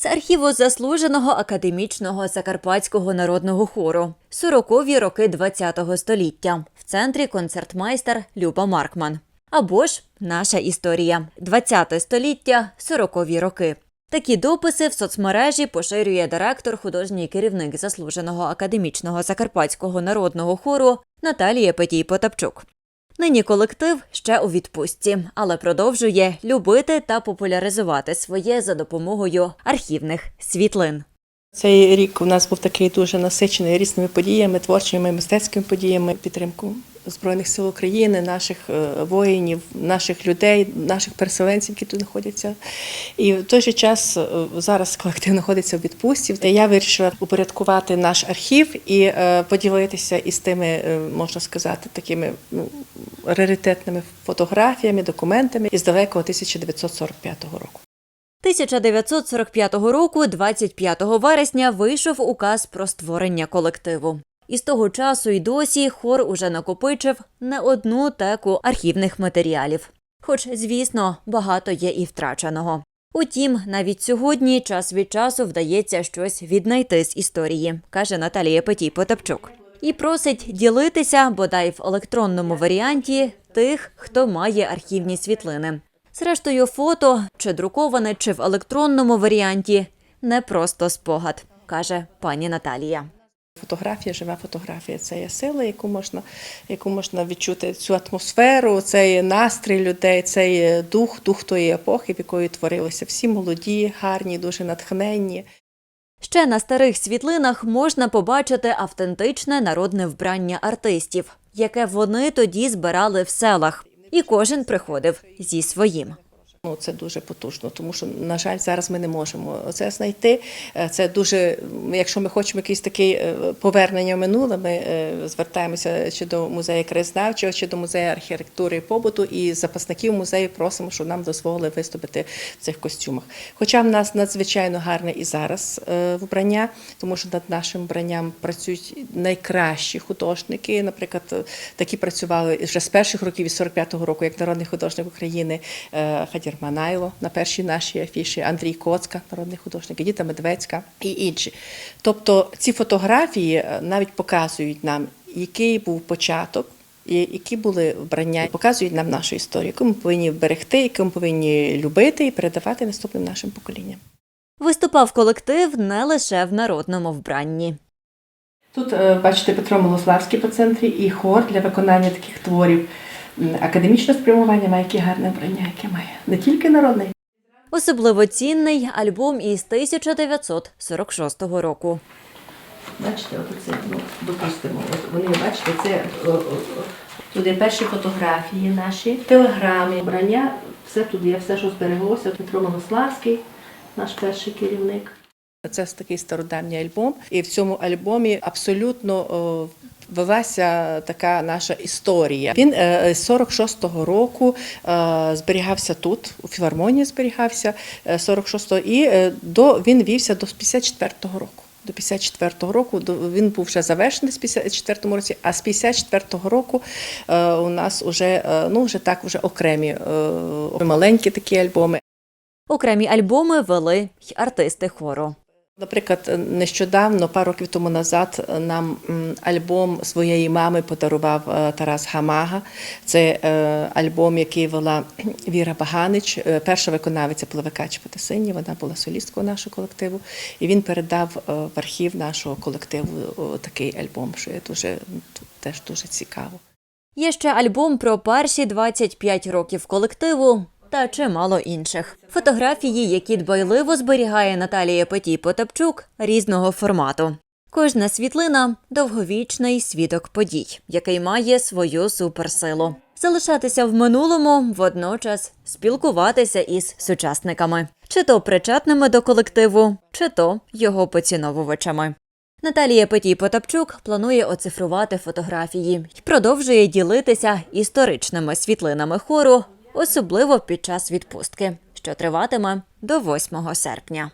З архіву заслуженого академічного закарпатського народного хору 40-ві роки ХХ століття. В центрі концертмайстер Люба Маркман. Або ж наша історія 20 століття, 40-ві роки. Такі дописи в соцмережі поширює директор, художній керівник заслуженого академічного закарпатського народного хору Наталія Петій Потапчук. Нині колектив ще у відпустці, але продовжує любити та популяризувати своє за допомогою архівних світлин. Цей рік у нас був такий дуже насичений різними подіями, творчими, мистецькими подіями, підтримку Збройних сил України, наших е, воїнів, наших людей, наших переселенців, які тут знаходяться. І в той же час е, зараз колектив знаходиться в відпустці. Я вирішила упорядкувати наш архів і е, поділитися із тими, можна сказати, такими ну, раритетними фотографіями, документами із далекого 1945 року. 1945 року, 25 вересня, вийшов указ про створення колективу. І з того часу й досі хор уже накопичив не одну теку архівних матеріалів. Хоч, звісно, багато є і втраченого. Утім, навіть сьогодні час від часу вдається щось віднайти з історії, каже Наталія Петій Потапчук. І просить ділитися бодай в електронному варіанті тих, хто має архівні світлини. Зрештою, фото чи друковане, чи в електронному варіанті не просто спогад, каже пані Наталія. Фотографія, жива фотографія це є сила, яку можна, яку можна відчути цю атмосферу, це є настрій людей, це є дух, дух тої епохи, в якої творилися всі молоді, гарні, дуже натхненні. Ще на старих світлинах можна побачити автентичне народне вбрання артистів, яке вони тоді збирали в селах, і кожен приходив зі своїм. Ну, це дуже потужно, тому що, на жаль, зараз ми не можемо це знайти. Е, Це дуже, якщо ми хочемо якесь таке е, повернення в минуле, ми е, звертаємося чи до музею краєзнавчого, чи до музею архітектури і побуту, і запасників музею просимо, щоб нам дозволили виступити в цих костюмах. Хоча в нас надзвичайно гарне і зараз вбрання, тому що над нашим вбранням працюють найкращі художники. Наприклад, такі працювали вже з перших років із 45-го року, як народний художник України е, Манайло на першій нашій афіші, Андрій Коцка, народний художник, Едіта Медведська і інші. Тобто ці фотографії е, навіть показують нам, який був початок. І які були вбрання, і показують нам нашу історію, яку ми повинні берегти, яку ми повинні любити і передавати наступним нашим поколінням. Виступав колектив не лише в народному вбранні. Тут е, бачите Петро Милославський по центрі і хор для виконання таких творів. Академічне спрямування має яке гарне вбрання, яке має не тільки народний. Особливо цінний альбом із 1946 року. Бачите, от це, ну, допустимо, от вони, бачите, це о, о, о, тут є перші фотографії наші, телеграми, вбрання, все тут є, все, що збереглося. Петро Милославський, наш перший керівник. Це такий стародавній альбом, і в цьому альбомі абсолютно о, велася така наша історія. Він е, з 46-го року е, зберігався тут, у філармонії зберігався е, 46-го, і е, до він вівся до 54-го року. До 54-го року він був вже завершений з 54-му році, а з 54-го року е, у нас вже е, ну вже так вже окремі е, маленькі такі альбоми. Окремі альбоми вели й артисти хору. Наприклад, нещодавно, пару років тому назад, нам альбом своєї мами подарував е, Тарас Гамага. Це е, альбом, який вела Віра Баганич, е, перша виконавиця Плавикач Патисині. Вона була солісткою нашого колективу. І він передав в архів нашого колективу такий альбом, що є дуже теж дуже цікаво. Є ще альбом про перші 25 років колективу та чимало інших. Фотографії, які дбайливо зберігає Наталія Петій Потапчук різного формату. Кожна світлина довговічний свідок подій, який має свою суперсилу. Залишатися в минулому, водночас спілкуватися із сучасниками, чи то причетними до колективу, чи то його поціновувачами. Наталія Петій Потапчук планує оцифрувати фотографії і продовжує ділитися історичними світлинами хору, особливо під час відпустки, що триватиме до 8 серпня.